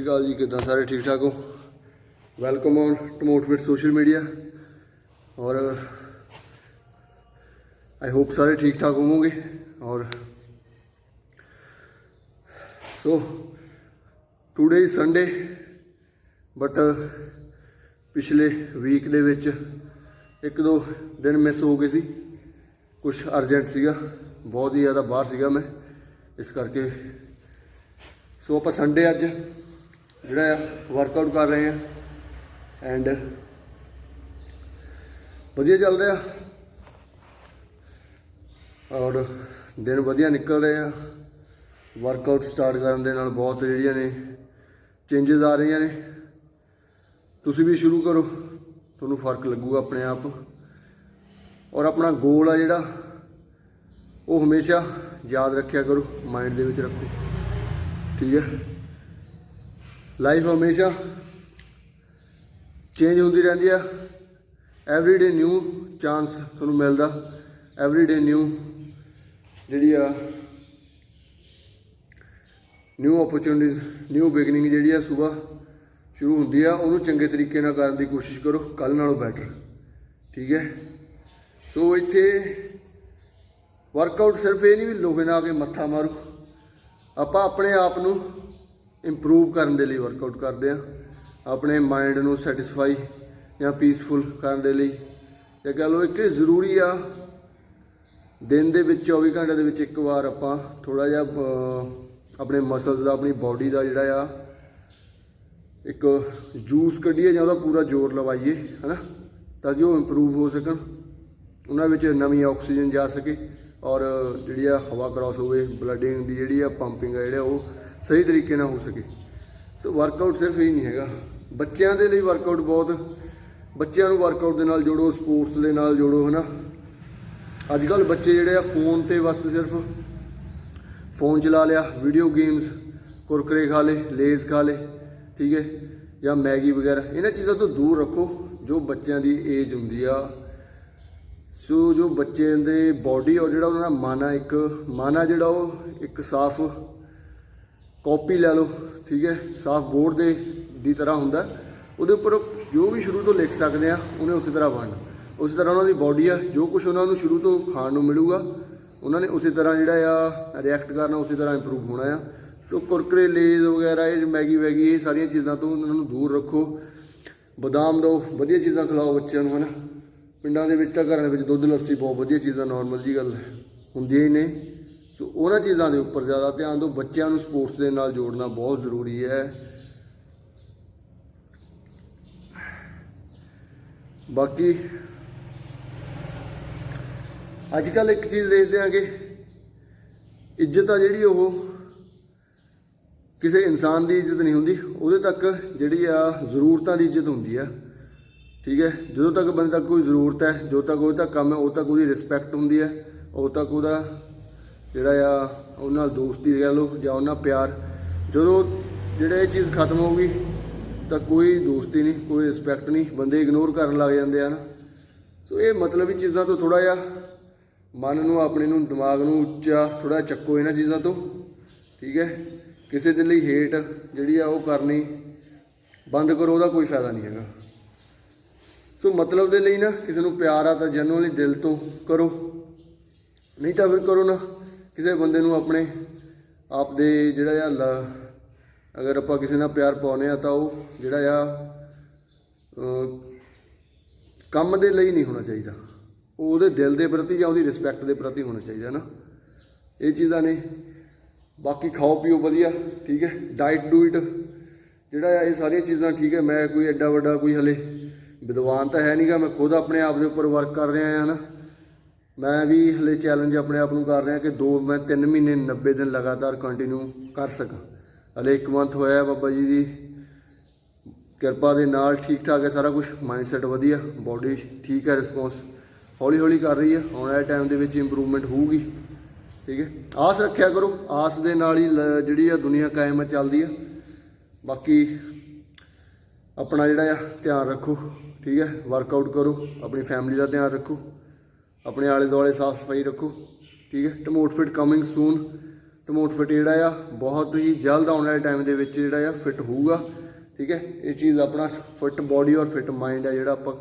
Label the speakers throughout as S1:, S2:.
S1: ਸ਼੍ਰੀ ਅਕਾਲ ਜੀ, ਕਿਦਾਂ ਸਾਰੇ ਠੀਕ ਠਾਕ ਹੋ? ਵੈਲਕਮ ਔਨ ਟਮੋਟਵੇਟ ਸੋਸ਼ਲ ਮੀਡੀਆ ਔਰ ਆਈ ਹੋਪ ਸਾਰੇ ਠੀਕ ਠਾਕ ਹੋਵੋਗੇ। ਔਰ so today is Sunday but ਪਿਛਲੇ ਵੀਕ ਦੇ ਵਿੱਚ ਇੱਕ ਦੋ ਦਿਨ ਮਿਸ ਹੋ ਗਏ ਸੀ। ਕੁਝ ਅਰਜੈਂਟ ਸੀਗਾ, ਬਹੁਤ ਹੀ ਜ਼ਿਆਦਾ ਬਾਹਰ ਸੀਗਾ ਮੈਂ। ਇਸ ਕਰਕੇ ਸੋ ਆਪਾਂ ਸੰਡੇ ਅੱਜ ਜਿਹੜਾ ਆ ਵਰਕਆਊਟ ਕਰ ਰਹੇ ਆ ਐਂਡ ਵਧੀਆ ਚੱਲ ਰਿਹਾ। ਔਰ ਦਿਨ ਵਧੀਆ ਨਿਕਲ ਰਹੇ ਆ। ਵਰਕਆਊਟ ਸਟਾਰਟ ਕਰਨ ਦੇ ਨਾਲ ਬਹੁਤ ਜਿਹੜੀਆਂ ਨੇ ਚੇਂਜਸ ਆ ਰਹੀਆਂ ਨੇ। ਤੁਸੀਂ ਵੀ ਸ਼ੁਰੂ ਕਰੋ, ਤੁਹਾਨੂੰ ਫ਼ਰਕ ਲੱਗੂਗਾ ਆਪਣੇ ਆਪ। ਔਰ ਆਪਣਾ ਗੋਲ ਆ ਜਿਹੜਾ, ਉਹ ਹਮੇਸ਼ਾ ਯਾਦ ਰੱਖਿਆ ਕਰੋ ਮਾਈਂਡ ਦੇ ਵਿੱਚ ਰੱਖੋ। ਠੀਕ ਹੈ? ਲਾਈਫ ਹਮੇਸ਼ਾ ਚੇਂਜ ਹੁੰਦੀ ਰਹਿੰਦੀ ਆ। ਐਵਰੀਡੇ ਨਿਊ ਚਾਂਸ ਤੁਹਾਨੂੰ ਮਿਲਦਾ। ਐਵਰੀਡੇ ਨਿਊ ਜਿਹੜੀ ਆ ਨਿਊ ਓਪਰਚੁਨਿਟੀਜ਼ ਨਿਊ ਬਿਗਨਿੰਗ ਜਿਹੜੀ ਆ ਸਵੇਰ ਸ਼ੁਰੂ ਹੁੰਦੀ ਆ, ਉਹਨੂੰ ਚੰਗੇ ਤਰੀਕੇ ਨਾਲ ਕਰਨ ਦੀ ਕੋਸ਼ਿਸ਼ ਕਰੋ। ਕੱਲ ਨਾਲੋਂ ਬੈਟਰ ਠੀਕ ਹੈ? ਸੋ ਇੱਥੇ ਵਰਕਆਊਟ ਸਿਰਫ ਇਹ ਨਹੀਂ ਵੀ ਲੋਹੇ ਨਾਲ ਆ ਕੇ ਮੱਥਾ ਮਾਰੋ। ਆਪਾਂ ਆਪਣੇ ਆਪ ਨੂੰ ਇੰਪਰੂਵ ਕਰਨ ਦੇ ਲਈ ਵਰਕਆਊਟ ਕਰਦੇ ਆ ਆਪਣੇ ਮਾਈਂਡ ਨੂੰ ਸੈਟੀਸਫਾਈ ਜਾਂ ਪੀਸਫੁਲ ਕਰਨ ਦੇ ਲਈ। ਜਾਂ ਕਹ ਲਓ ਇੱਕ ਜ਼ਰੂਰੀ ਆ। ਦਿਨ ਦੇ ਵਿੱਚ 24 ਘੰਟੇ ਦੇ ਵਿੱਚ ਇੱਕ ਵਾਰ ਆਪਾਂ ਥੋੜਾ ਜਿਹਾ ਆਪਣੇ ਮਸਲਸ ਦਾ, ਆਪਣੀ ਬਾਡੀ ਦਾ ਜਿਹੜਾ ਆ, ਇੱਕ ਜੂਸ ਕੱਢੀਏ ਜਾਂ ਉਹਦਾ ਪੂਰਾ ਜ਼ੋਰ ਲਵਾਈਏ, ਹਨਾ? ਤਾਂ ਕਿ ਉਹ ਇੰਪਰੂਵ ਹੋ ਸਕਣ। ਉਹਨਾਂ ਵਿੱਚ ਨਵੀਂ ਆਕਸੀਜਨ ਜਾ ਸਕੇ। ਔਰ ਜਿਹੜੀ ਆ ਹਵਾ ਕ੍ਰਾਸ ਹੋਵੇ ਬਲੱਡਿੰਗ ਦੀ ਜਿਹੜੀ ਆ ਪੰਪਿੰਗ ਆ ਜਿਹੜਾ ਉਹ ਸਹੀ ਤਰੀਕੇ ਨਾਲ ਹੋ ਸਕੇ। ਸੋ ਵਰਕਆਊਟ ਸਿਰਫ ਇਹ ਨਹੀਂ ਹੈਗਾ। ਬੱਚਿਆਂ ਦੇ ਲਈ ਵਰਕਆਊਟ ਬਹੁਤ। ਬੱਚਿਆਂ ਨੂੰ ਵਰਕਆਊਟ ਦੇ ਨਾਲ ਜੋੜੋ ਸਪੋਰਟਸ ਦੇ ਨਾਲ ਜੋੜੋ, ਹਨਾ। ਅੱਜ ਕੱਲ ਬੱਚੇ ਜਿਹੜੇ ਆ ਫੋਨ ਤੇ ਬਸ ਸਿਰਫ ਫੋਨ ਚਲਾ ਲਿਆ ਵੀਡੀਓ ਗੇਮਸ ਕੁਰਕਰੇ ਖਾ ਲੇ ਲੇਜ਼ ਖਾ ਲੇ ਠੀਕ ਹੈ, ਜਾਂ ਮੈਗੀ ਵਗੈਰਾ। ਇਹਨਾਂ ਚੀਜ਼ਾਂ ਤੋਂ ਦੂਰ ਰੱਖੋ, ਜੋ ਬੱਚਿਆਂ ਦੀ ਏਜ ਹੁੰਦੀ ਆ। ਸੋ ਜੋ ਬੱਚੇ ਦੇ ਬਾਡੀ ਔਰ ਜਿਹੜਾ ਉਹਨਾਂ ਦਾ ਮਨ ਆ ਇੱਕ, ਮਨ ਆ ਜਿਹੜਾ ਉਹ ਇੱਕ ਸਾਫ਼ ਕਾਪੀ ਲੈ ਲਓ, ਠੀਕ ਹੈ, ਸਾਫ਼ ਬੋਰਡ ਦੇ, ਦੀ ਤਰ੍ਹਾਂ ਹੁੰਦਾ। ਉਹਦੇ ਉੱਪਰ ਜੋ ਵੀ ਸ਼ੁਰੂ ਤੋਂ ਲਿਖ ਸਕਦੇ ਆ, ਉਹਨੇ ਉਸੇ ਤਰ੍ਹਾਂ ਬਣਨਾ। ਉਸੇ ਤਰ੍ਹਾਂ ਉਹਨਾਂ ਦੀ ਬਾਡੀ ਆ, ਜੋ ਕੁਝ ਉਹਨਾਂ ਨੂੰ ਸ਼ੁਰੂ ਤੋਂ ਖਾਣ ਨੂੰ ਮਿਲੂਗਾ, ਉਹਨਾਂ ਨੇ ਉਸੇ ਤਰ੍ਹਾਂ ਜਿਹੜਾ ਆ ਰਿਐਕਟ ਕਰਨਾ, ਉਸੇ ਤਰ੍ਹਾਂ ਇੰਪਰੂਵ ਹੋਣਾ ਆ। ਸੋ ਕੁਰਕਰੇ, ਲੇਜ਼ ਵਗੈਰਾ, ਇਹ ਮੈਗੀ ਵੈਗੀ, ਇਹ ਸਾਰੀਆਂ ਚੀਜ਼ਾਂ ਤੋਂ ਉਹਨਾਂ ਨੂੰ ਦੂਰ ਰੱਖੋ। ਬਦਾਮ ਦਿਓ ਵਧੀਆ ਚੀਜ਼ਾਂ ਖਿਲਾਓ ਬੱਚਿਆਂ ਨੂੰ, ਹਨਾ। ਪਿੰਡਾਂ ਦੇ ਵਿੱਚ ਤਾਂ ਘਰਾਂ ਦੇ ਵਿੱਚ ਦੁੱਧ, ਲੱਸੀ ਬਹੁਤ ਵਧੀਆ ਚੀਜ਼ਾਂ ਨਾਰਮਲ ਜੀ ਗੱਲ ਹੁੰਦੀਆਂ ਹੀ ਨੇ। ਸੋ ਉਹਨਾਂ ਚੀਜ਼ਾਂ ਦੇ ਉੱਪਰ ਜ਼ਿਆਦਾ ਧਿਆਨ ਦਿਓ। ਬੱਚਿਆਂ ਨੂੰ ਸਪੋਰਟਸ ਦੇ ਨਾਲ ਜੋੜਨਾ ਬਹੁਤ ਜ਼ਰੂਰੀ ਹੈ। ਬਾਕੀ ਅੱਜ ਕੱਲ ਇੱਕ ਚੀਜ਼ ਦੇਖਦੇ ਹਾਂ ਕਿ ਇੱਜ਼ਤ ਆ ਜਿਹੜੀ ਉਹ ਕਿਸੇ ਇਨਸਾਨ ਦੀ ਇੱਜ਼ਤ ਨਹੀਂ ਹੁੰਦੀ। ਉਹਦੇ ਤੱਕ ਜਿਹੜੀ ਆ ਜ਼ਰੂਰਤਾਂ ਦੀ ਇੱਜ਼ਤ ਹੁੰਦੀ ਆ। ਠੀਕ ਹੈ? ਜਦੋਂ ਤੱਕ ਬੰਦੇ ਤੱਕ ਕੋਈ ਜ਼ਰੂਰਤ ਹੈ, ਜਦੋਂ ਤੱਕ ਉਹਦਾ ਕੰਮ ਹੈ, ਉਦੋਂ ਤੱਕ ਉਹਦੀ ਰਿਸਪੈਕਟ ਹੁੰਦੀ ਹੈ, ਉਦੋਂ ਤੱਕ ਉਹਦਾ ਜਿਹੜਾ ਆ, ਉਹਨਾਂ ਨਾਲ ਦੋਸਤੀ ਕਹਿ ਲਓ ਜਾਂ ਉਹਨਾਂ ਪਿਆਰ, ਜਦੋਂ ਜਿਹੜਾ ਇਹ ਚੀਜ਼ ਖਤਮ ਹੋ ਗਈ ਤਾਂ ਕੋਈ ਦੋਸਤੀ ਨਹੀਂ, ਕੋਈ ਰਿਸਪੈਕਟ ਨਹੀਂ, ਬੰਦੇ ਇਗਨੋਰ ਕਰਨ ਲੱਗ ਜਾਂਦੇ ਹਨ ਸੋ ਇਹ ਮਤਲਬ ਮਤਲਬੀ ਚੀਜ਼ਾਂ ਤੋਂ ਥੋੜਾ ਜਿਹਾ ਮਨ ਨੂੰ, ਆਪਣੇ ਨੂੰ, ਦਿਮਾਗ ਨੂੰ ਉੱਚਾ ਥੋੜਾ ਚੱਕੋ ਇਹਨਾਂ ਚੀਜ਼ਾਂ ਤੋਂ, ਠੀਕ ਹੈ? ਕਿਸੇ ਦੇ ਲਈ ਹੇਟ ਜਿਹੜੀ ਆ ਉਹ ਕਰਨੀ ਬੰਦ ਕਰੋ, ਉਹਦਾ ਕੋਈ ਫਾਇਦਾ ਨਹੀਂ ਹੈਗਾ। ਸੋ ਮਤਲਬ ਦੇ ਲਈ ਨਾ, ਕਿਸੇ ਨੂੰ ਪਿਆਰ ਆ ਤਾਂ ਜੈਨੂਅਲੀ ਦਿਲ ਤੋਂ ਕਰੋ। ਨਹੀਂ ਤਾਂ ਫਿਰ ਕਰੋ ਨਾ। ਕਿਸੇ ਬੰਦੇ ਨੂੰ ਆਪਣੇ ਆਪ ਦੇ ਜਿਹੜਾ ਆ ਲ- ਅਗਰ ਆਪਾਂ ਕਿਸੇ ਨਾਲ ਪਿਆਰ ਪਾਉਨੇ ਆ ਤਾਂ ਉਹ ਜਿਹੜਾ ਆ ਕੰਮ ਦੇ ਲਈ ਨਹੀਂ ਹੋਣਾ ਚਾਹੀਦਾ। ਉਹ ਉਹਦੇ ਦਿਲ ਦੇ ਪ੍ਰਤੀ ਜਾਂ ਉਹਦੀ ਰਿਸਪੈਕਟ ਦੇ ਪ੍ਰਤੀ ਹੋਣਾ ਚਾਹੀਦਾ ਨਾ। ਇਹ ਚੀਜ਼ਾਂ ਨੇ। ਬਾਕੀ ਖਾਓ ਪੀਓ ਵਧੀਆ, ਠੀਕ ਹੈ। ਡਾਈਟ ਡੂਇਟ ਜਿਹੜਾ ਆ, ਇਹ ਸਾਰੀਆਂ ਚੀਜ਼ਾਂ ਠੀਕ ਹੈ। ਮੈਂ ਕੋਈ ਐਡਾ ਵੱਡਾ ਕੋਈ ਹਲੇ ਵਿਦਵਾਨ ਤਾਂ ਹੈ ਨਹੀਂਗਾ ਮੈਂ ਖੁਦ ਆਪਣੇ ਆਪ ਦੇ ਉੱਪਰ ਵਰਕ ਕਰ ਰਿਹਾ ਹਾਂ ਨਾ। ਮੈਂ ਵੀ ਹਲੇ ਚੈਲੰਜ ਆਪਣੇ ਆਪ ਨੂੰ ਕਰ ਰਿਹਾ ਕਿ ਦੋ, ਮੈਂ 3 ਮਹੀਨੇ 90 ਦਿਨ ਲਗਾਤਾਰ ਕੰਟੀਨਿਊ ਕਰ ਸਕਾਂ। ਹਲੇ 1 ਮੰਥ ਹੋਇਆ ਬਾਬਾ ਜੀ ਦੀ। ਕਿਰਪਾ ਦੇ ਨਾਲ ਠੀਕ ਠਾਕ ਹੈ ਸਾਰਾ ਕੁਝ ਮਾਈਂਡਸੈਟ ਵਧੀਆ ਬਾਡੀ ਠੀਕ ਹੈ ਰਿਸਪੌਂਸ ਹੌਲੀ ਹੌਲੀ ਕਰ ਰਹੀ ਹੈ। ਆਉਣ ਵਾਲੇ ਟਾਈਮ ਦੇ ਵਿੱਚ ਇੰਪਰੂਵਮੈਂਟ ਹੋਊਗੀ। ਠੀਕ ਹੈ? ਆਸ ਰੱਖਿਆ ਕਰੋ। ਆਸ ਦੇ ਨਾਲ ਹੀ ਲ- ਜਿਹੜੀ ਆ ਦੁਨੀਆ ਕਾਇਮ ਹੈ, ਚੱਲਦੀ ਆ। ਬਾਕੀ ਆਪਣਾ ਜਿਹੜਾ ਆ, ਧਿਆਨ ਰੱਖੋ। ਠੀਕ ਹੈ? ਵਰਕਆਊਟ ਕਰੋ। ਆਪਣੀ ਫੈਮਿਲੀ ਦਾ ਧਿਆਨ ਰੱਖੋ। ਆਪਣੇ ਆਲੇ ਦੁਆਲੇ ਸਾਫ਼ ਸਫ਼ਾਈ ਰੱਖੋ, ਠੀਕ ਹੈ? Tomato fit coming soon tomato fit ਜਿਹੜਾ ਆ, ਬਹੁਤ ਹੀ ਜਲਦ ਆਉਣ ਵਾਲੇ ਟਾਈਮ ਦੇ ਵਿੱਚ ਜਿਹੜਾ ਆ ਫਿਟ ਹੋਊਗਾ, ਠੀਕ ਹੈ? ਇਹ ਚੀਜ਼ ਆਪਣਾ ਫਿਟ ਬਾਡੀ ਔਰ ਫਿਟ ਮਾਈਂਡ ਆ ਜਿਹੜਾ ਆਪਾਂ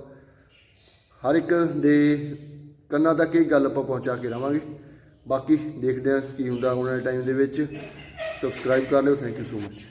S1: ਹਰ ਇੱਕ ਦੇ ਕੰਨਾਂ ਤੱਕ ਇਹ ਗੱਲ ਆਪਾਂ ਪਹੁੰਚਾ ਕੇ ਰਵਾਂਗੇ। ਬਾਕੀ ਦੇਖਦੇ ਹਾਂ ਕੀ ਹੁੰਦਾ ਆਉਣ ਵਾਲੇ ਟਾਈਮ ਦੇ ਵਿੱਚ। ਸਬਸਕ੍ਰਾਈਬ ਕਰ ਲਿਓ। Thank you so much